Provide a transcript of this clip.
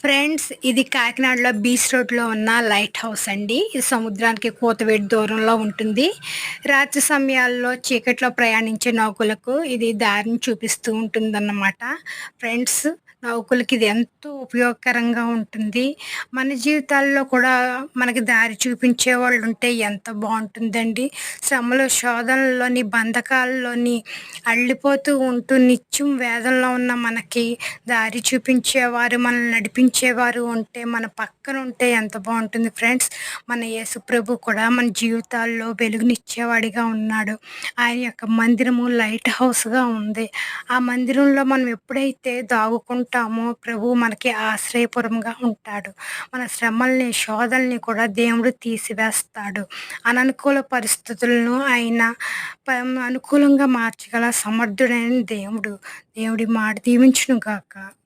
Friends ఇది కాకినాడలో beach రోడ్లో ఉన్న లైట్ హౌస్ అండి. ఇది సముద్రానికి కూతవేడి దూరంలో ఉంటుంది. రాత్రి సమయాల్లో చీకట్లో ప్రయాణించే నౌకలకు ఇది దారిని చూపిస్తూ ఉంటుందన్నమాట. ఫ్రెండ్స్ నౌకలకి ఇది ఎంతో ఉపయోగకరంగా ఉంటుంది. మన జీవితాల్లో కూడా మనకి దారి చూపించే వాళ్ళు ఉంటే ఎంత బాగుంటుందండి. శ్రమల శోధనలోని బంధకాల్లోని అల్లిపోతూ ఉంటూ నిత్యం వేదంలో ఉన్న మనకి దారి చూపించేవారు మనల్ని నడిపించేవారు ఉంటే మన పక్కన ఉంటే ఎంత బాగుంటుంది ఫ్రెండ్స్. మన యేసుప్రభు కూడా మన జీవితాల్లో వెలుగునిచ్చేవాడిగా ఉన్నాడు. ఆయన యొక్క మందిరము లైట్ హౌస్గా ఉంది. ఆ మందిరంలో మనం ఎప్పుడైతే దాగుకుంటామో ప్రభు మనకి ఆశ్రయపురంగా ఉంటాడు. మన శ్రమల్ని శోధల్ని కూడా దేవుడు తీసివేస్తాడు. అననుకూల పరిస్థితులను ఆయన ప- అనుకూలంగా మార్చగల సమర్థుడైన దేవుడు. దేవుడి మాట దీవించును కాక